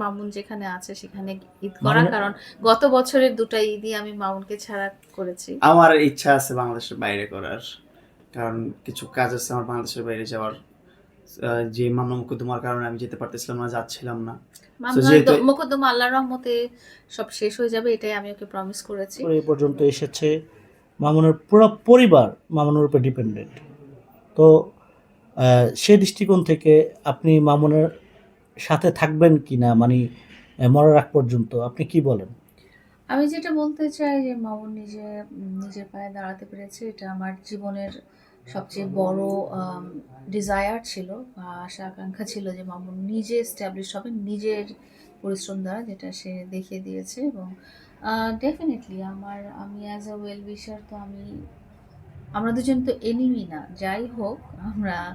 মামুন যেখানে আছে সেখানে ঈদ করা কারণ গত বছরের দুটা ঈদই আমি মামুনকে ছাড়া করেছি। আমার ইচ্ছা আছে বাংলাদেশের বাইরে করার কারণ কিছু কাজ আছে আমার বাংলাদেশের বাইরে যাওয়ার। যে মামলা মুকদ্দমার কারণে আমি যেতে পারতেছিলাম না যাচ্ছিলাম না। মোকদ্দমা আল্লাহর রহমতে সব শেষ হয়ে যাবে এটাই আমি ওকে প্রমিস করেছি। এই পর্যন্ত এসেছে। মামুনের পুরো পরিবার মামুনের উপর ডিপেন্ডেন্ট তো আহ, সে দৃষ্টিকোণ থেকে আপনি মামুনের সাথে থাকবেন কি না মানে মরার আগ পর্যন্ত, আপনি কি বলেন? আমি যেটা বলতে চাই যে, মামুন নিজে নিজের পায়ে দাঁড়াতে পেরেছে, এটা আমার জীবনের সবচেয়ে বড় ডিজায়ার ছিল। বা আশা, আকাঙ্ক্ষা ছিল যে, মামুন নিজে এস্টাবলিশ হবে, নিজের পরিশ্রম দ্বারা যেটা সে দেখিয়ে দিয়েছে এবং ডেফিনেটলি আমার, আমি অ্যাজ আ ওয়েল উইশার তো আমি আমরা দুজন তো এনিমি না। যাই হোক আমরা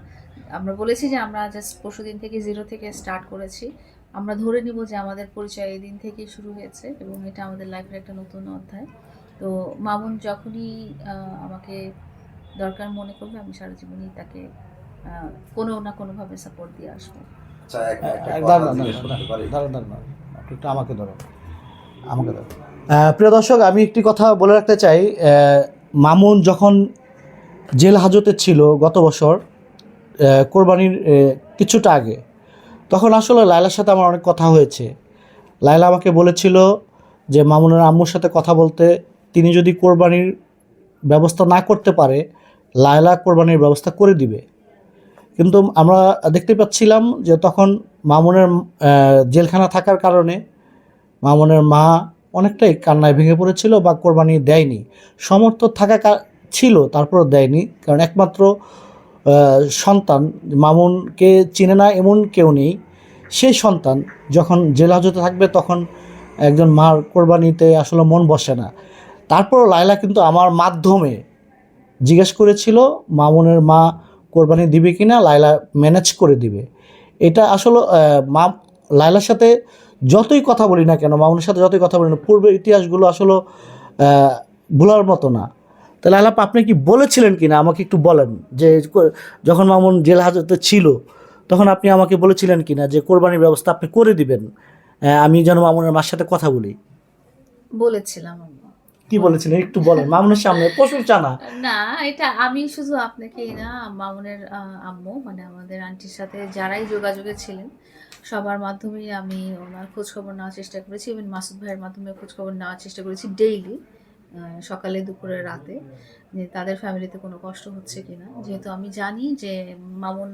আমরা বলেছি যে আমরা জাস্ট পরশু দিন থেকে জিরো থেকে স্টার্ট করেছি। আমরা ধরে নিব যে আমাদের পরিচয় এই দিন থেকেই শুরু হয়েছে এবং এটা আমাদের লাইফের একটা নতুন অধ্যায়। তো মামুন যখনই আমাকে দরকার মনে করবে আমি সারা জীবনই তাকে কোনো না কোনোভাবে সাপোর্ট দিয়ে আসব। আচ্ছা এক- একটা আমাকে ধরো আমাকে ধরো প্রিয় দর্শক আমি একটি কথা বলে রাখতে চাই। মামুন যখন জেল হাজতে ছিল গত বছর কোরবানির কিছুটা আগে। তখন আসলে লায়লার সাথে আমার অনেক কথা হয়েছে। লায়লা আমাকে বলেছিল যে, মামুনের আম্মুর সাথে কথা বলতে তিনি যদি কোরবানির ব্যবস্থা না করতে পারে, লায়লা কোরবানির ব্যবস্থা করে দিবে। কিন্তু আমরা দেখতে পাচ্ছিলাম যে, তখন মামুনের জেলখানা থাকার কারণে মামুনের মা অনেকটাই কান্নায় ভেঙে পড়েছিল বা কোরবানি দেয়নি। সমর্থ থাকা ছিল, তারপরও দেয়নি। কারণ একমাত্র সন্তান, মামুনকে চিনে না এমন কেউ নেই। সেই সন্তান যখন জেল হাজতে থাকবে তখন একজন মার কোরবানিতে আসলে মন বসে না। তারপরও লায়লা কিন্তু আমার মাধ্যমে জিজ্ঞেস করেছিল, মামুনের মা কোরবানি দিবে কি না লায়লা ম্যানেজ করে দিবে। এটা আসলে মা, লায়লার সাথে যতই কথা বলি না কেন, মামুনের সাথে যতই কথা বলি না, পূর্বের ইতিহাসগুলো আসলে ভোলার মতো না। তো লায়লাপ আপনি কি বলেছিলেন কি না আমাকে একটু বলেন যে যখন মামুন জেল হাজতে ছিল তখন আপনি আমাকে বলেছিলেন কি না যে কোরবানির ব্যবস্থা আপনি করে দিবেন? আহ, আমি যেন মামুনের মার সাথে কথা বলি। বলেছিলাম। কি বলেছিলেন? একটু বলেন। মামুনের সামনে প্রশংসা না না এটা আমি শুধু আপনাকেই না মামুনের আম্মু মানে আমাদের আন্টির সাথে যারাই যোগাযোগে ছিলেন সবার মাধ্যমেই আমি ওনার খোঁজ খবর নেওয়ার চেষ্টা করেছি। ইভেন মাসুদ ভাইয়ের মাধ্যমে খোঁজ খবর নেওয়ার চেষ্টা করেছি ডেইলি সকালে দুপুরে রাতে, যে তাদের ফ্যামিলিতে কোনো কষ্ট হচ্ছে কিনা। যেহেতু আমি জানি যে মামুন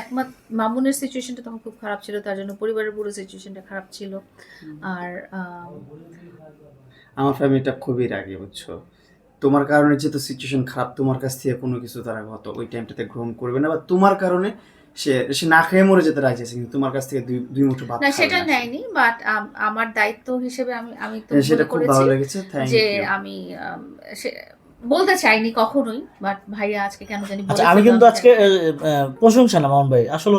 একমাত্র মামুনের সিচুয়েশনটা তখন খুব খারাপ ছিল, তার জন্য পরিবারের পুরো সিচুয়েশনটা খারাপ ছিল। আর আমার ফ্যামিলিটা খুবই রাগি, বুঝছ? তোমার কারণে যেহেতু সিচুয়েশন খারাপ, তোমার কাছ থেকে কোনো কিছু তারা হয়তো ওই টাইমটাতে গ্রহণ করবে না, বা তোমার কারণে সে সে না খেয়ে মরে যেতে রাজি আছে কিন্তু তোমার কাছ থেকে দুই দুই মুঠো ভাত না সেটা নেয়নি বাট আমার দায়িত্ব হিসেবে আমি আমি তো হ্যাঁ, সেটা খুব ভালো লেগেছে থ্যাংক যে আমি বলতে চাইনি কখনোই বাট ভাইয়া আজকে কেন জানি আচ্ছা আমি কিন্তু আজকে প্রশংসা না মামুন ভাই আসলে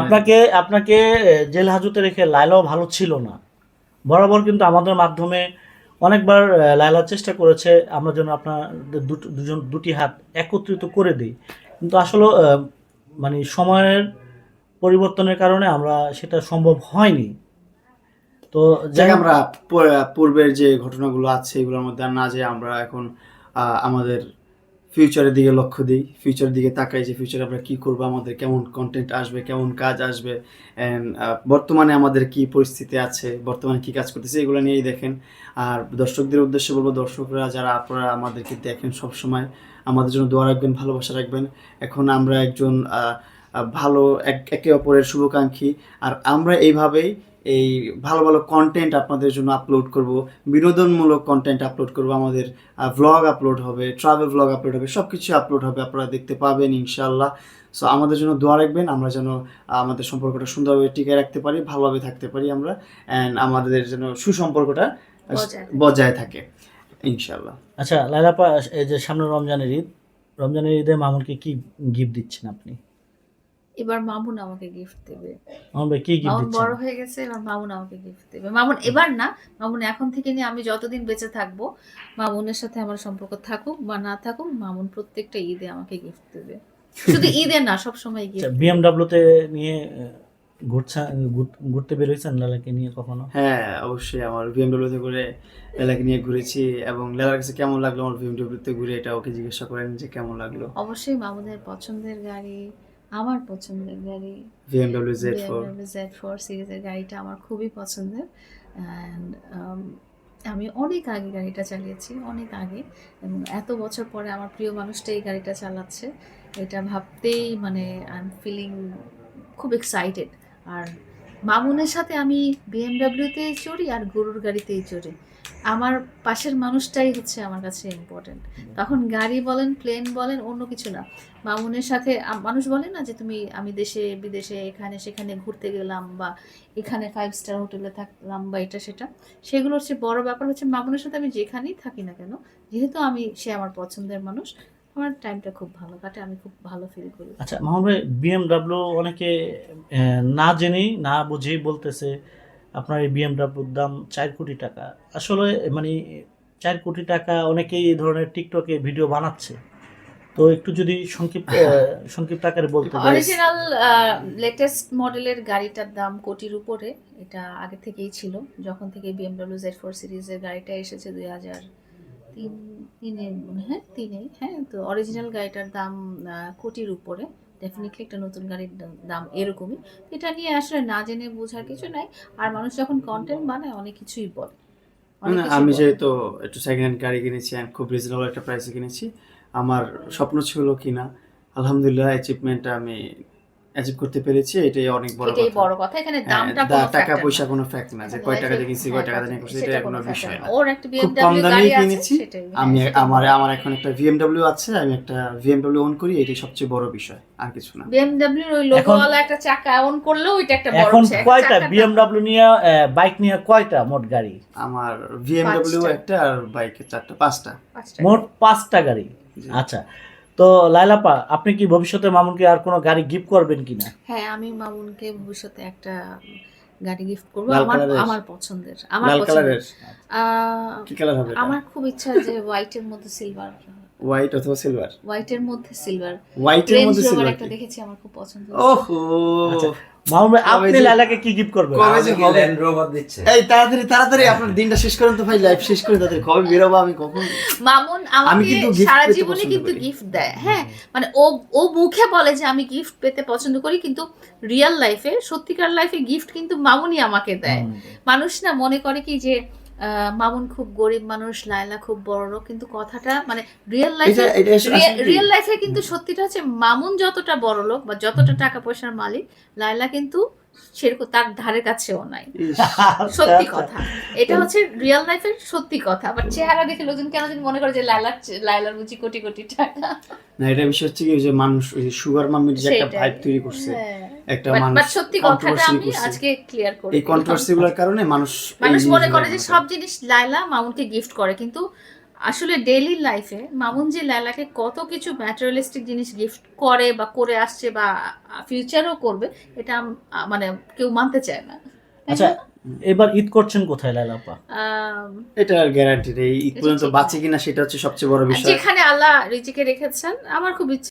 আপনাকে আপনাকে জেল হাজতে রেখে লাইলাও ভালো ছিল না। বরাবর কিন্তু আমাদের মাধ্যমে অনেকবার লায়লার চেষ্টা করেছে আমরা যেন আপনার দুজন দুটি হাত একত্রিত করে দিই। কিন্তু আসলে আহ, মানে সময়ের পরিবর্তনের কারণে আমরা সেটা সম্ভব হয়নি। তো যাই আমরা পূর্বের যে ঘটনাগুলো আছে এগুলোর মধ্যে না যে আমরা এখন আমাদের ফিউচারের দিকে লক্ষ্য দিই ফিউচারের দিকে তাকাই যে ফিউচারে আমরা কী করব, আমাদের কেমন কন্টেন্ট আসবে, কেমন কাজ আসবে অ্যান্ড বর্তমানে আমাদের কি পরিস্থিতি আছে, বর্তমানে কি কাজ করতেছে, এগুলো নিয়েই দেখেন। আর দর্শকদের উদ্দেশ্যে বলব, দর্শকরা যারা, আপনারা আমাদেরকে দেখেন সবসময়, আমাদের জন্য দোয়া রাখবেন, ভালোবাসা রাখবেন। এখন আমরা একজন ভালো এক- একে অপরের শুভাকাঙ্ক্ষী। আর আমরা এইভাবেই এই ভালো ভালো কন্টেন্ট আপনাদের জন্য আপলোড করব। বিনোদনমূলক কন্টেন্ট আপলোড করব। আমাদের ভ্লগ আপলোড হবে ট্রাভেল ভ্লগ আপলোড হবে সব কিছু আপলোড হবে। আপনারা দেখতে পাবেন ইনশাল্লাহ সো আমাদের জন্য দোয়া রাখবেন। আমরা যেন আমাদের সম্পর্কটা সুন্দরভাবে টিকে রাখতে পারি ভালোভাবে থাকতে পারি আমরা। অ্যান্ড আমাদের যেন সুসম্পর্কটা বজায় থাকে। বজায় থাকে ইনশাল্লাহ আচ্ছা লাইলাপা এই যে সামনে রমজানের ঈদ রমজানের ঈদে মামুনকে কি গিফট দিচ্ছেন আপনি? এবার মামুন আমাকে গিফট দেবে। মামুন ভাই কি গিফট মামুন বড় হয়ে গেছে এবার মামুন আমাকে গিফট দেবে। মামুন এবার না মামুন এখন থেকে নিয়ে আমি যতদিন বেঁচে থাকব মামুনের সাথে আমার সম্পর্ক থাকুক বা না থাকুক মামুন প্রত্যেকটা ঈদে আমাকে গিফট দেবে। শুধু ঈদে না সব সময় আচ্ছা গিফট বিএমডাব্লিউতে নিয়ে আহ, ঘুরছা ঘুর- ঘুরতে বেরোয়েছেন লালাকে নিয়ে কখনো? হ্যাঁ অবশ্যই আমার বিএমডব্লিউতে করে লেলাকে নিয়ে ঘুরেছি এবং লেলার কাছে কেমন লাগল আমার বিএমডব্লিউতে ঘুরে? এটা ওকে জিজ্ঞাসা করেন যে কেমন লাগল। অবশ্যই মামুনের পছন্দের গাড়ি আমার পছন্দের গাড়ি ফোর জেড ফোর সিরিজের গাড়িটা আমার খুবই পছন্দের। অ্যান্ড আমি অনেক আগে গাড়িটা চালিয়েছি অনেক আগে। এবং এত বছর পরে আমার প্রিয় মানুষটা এই গাড়িটা চালাচ্ছে। এটা ভাবতেই মানে আই এম ফিলিং খুব এক্সাইটেড আর মামুনের সাথে আমি বিএমডাব্লিউতে চড়ি আর গরুর গাড়িতেই চড়ি। আমার পাশের মানুষটাই হচ্ছে আমার কাছে ইম্পর্টেন্ট তখন গাড়ি বলেন প্লেন বলেন, অন্য কিছু না। মামুনের সাথে মানুষ বলে না যে তুমি আমি দেশে, বিদেশে, এখানে, সেখানে ঘুরতে গেলাম বা এখানে ফাইভ স্টার হোটেলে থাকলাম বা এটা সেটা। সেগুলো হচ্ছে বড় ব্যাপার হচ্ছে মামুনের সাথে আমি যেখানেই থাকি না কেন, যেহেতু আমি, সে আমার পছন্দের মানুষ, আমার টাইমটা খুব ভালো কাটে, আমি খুব ভালো ফিল করি। আচ্ছা মাহমুদ ভাই বিএমডাব্লিউ অনেকে না জেনেই, না বুঝেই বলতেছে। আপনার এই বিএমডাব্লুর দাম চার কোটি টাকা। আসলে মানে চার কোটি টাকা অনেকেই এই ধরনের টিকটকে ভিডিও বানাচ্ছে। তো একটু যদি সংক্ষিপ্ত সংক্ষিপ্ত আকারে বলতে অরিজিনাল লেটেস্ট মডেলের গাড়িটার দাম কোটির উপরে এটা আগে থেকেই ছিল। যখন থেকে বিএমডব্লিউ জেড ফোর সিরিজের গাড়িটা এসেছে দুই হাজার তিন তিনে মনে হয় তিনে হ্যাঁ তো অরিজিনাল গাড়িটার দাম কোটির উপরে। ডেফিনেটলি একটা নতুন গাড়ির দাম এরকমই। এটা নিয়ে আসলে না জেনে বোঝার কিছু নাই। আর মানুষ যখন কন্টেন্ট বানায় অনেক কিছুই বলে। মানে আমি যেহেতু একটু সেকেন্ড হ্যান্ড গাড়ি কিনেছি আমি খুব রিজনেবল একটা প্রাইসে কিনেছি আমার স্বপ্ন ছিল কিনা। আলহামদুলিল্লাহ অ্যাচিভমেন্টটা আমি অ্যাচিভ করতে পেরেছি এটাই অনেক বড় এটাই বড় কথা। এখানে হ্যাঁ, দামটা কোনো টাকা পয়সা কোনো ফ্যাক্ট না যে কয় টাকা দিয়ে কিনছি কয় টাকা দিয়ে সেটা এটা কোনো বিষয় না। ওর একটা BMW গাড়ি আছে, কিনেছি সেটাই, হ্যাঁ, আমি আমার আমার এখন একটা আছে আমি একটা অন করি এটাই সবচেয়ে বড় বিষয় আর কিছু না। BMW ওই লোগোওয়ালা একটা চাকা অন করলেও এটা একটা বড় এখন কয়টা নিয়ে বাইক নিয়ে কয়টা মোট গাড়ি? আমার ভিএমডব্লিউ একটা আর বাইকে চারটা পাঁচটা। মোট পাঁচটা গাড়ি। আচ্ছা তো লাইলাপা আপনি কি ভবিষ্যতে মামুনকে আর কোনো গাড়ি গিফট করবেন কিনা? হ্যাঁ আমি মামুনকে ভবিষ্যতে একটা গাড়ি গিফট করব। আমার আমার পছন্দের আমার পছন্দের। আহ, কি কালার হবে আমার খুব ইচ্ছা যে হোয়াইটের মধ্যে সিলভার হোয়াইট অথবা সিলভার হোয়াইটের মধ্যে সিলভার হোয়াইটের মধ্যে সিলভার একটা দেখেছি আমার খুব পছন্দ ওহো! মামুন আপনি লালাকে কি গিফট করবেন? কবে যে হবে? ল্যান্ড রোভার দিচ্ছে? এই তাড়াতাড়ি তাড়াতাড়ি আপনার দিনটা শেষ করেন তো ভাই লাইভ শেষ করে তাড়াতাড়ি কবে বেরোবো আমি কখন? মামুন আমাকে সারা জীবনে কিন্তু গিফট দেয়। হ্যাঁ মানে ও ও মুখে বলে যে আমি গিফট পেতে পছন্দ করি কিন্তু রিয়েল লাইফে সত্যিকার লাইফে গিফট কিন্তু মামুনই আমাকে দেয়। মানুষ না মনে করে কি যে মামুন খুব গরিব মানুষ লায়লা খুব বড় লোক কিন্তু কথাটা মানে রিয়েল লাইফে? রিয়েল লাইফে কিন্তু সত্যিটা হচ্ছে মামুন যতটা বড় লোক বা যতটা টাকা পয়সার মালিক লায়লা কিন্তু সেরকম তার ধারে কাছেও নাই। সত্যি আচ্ছা, কথা। এটা হচ্ছে রিয়েল লাইফের সত্যি কথা বাট চেহারা দেখে লোকজন কেন যেন মনে করে যে লাইলার চে- লাইলার বুঝি কোটি কোটি টাকা। না এটা বিষয় হচ্ছে কি যে মানুষ ওই যে সুগার মামির যে একটা ভাইব তৈরি করছে। হ্যাঁ। একটা মানুষ but সত্যি কথাটা আমি আজকে ক্লিয়ার করি এই কন্ট্রোভার্সি গুলোর কারণে মানুষ মানুষ মনে করে যে সব জিনিস লাইলা মামুনকে গিফট করে কিন্তু আসলে ডেইলি লাইফে মামুন যে লাইলাকে কত কিছু ম্যাটেরিয়ালিস্টিক জিনিস গিফট করে বা করে আসছে বা ফিউচারও করবে এটা মানে কেউ মানতে চায় না। আচ্ছা এবার ঈদ করছেন কোথায় লাইলাপা আম, এটা আর গ্যারান্টি নেই। ঈদ পর্যন্ত বাঁচে কিনা সেটা হচ্ছে সবচেয়ে বড় বিষয়। যেখানে আল্লাহ রিজিকে রেখেছেন আমার খুব ইচ্ছে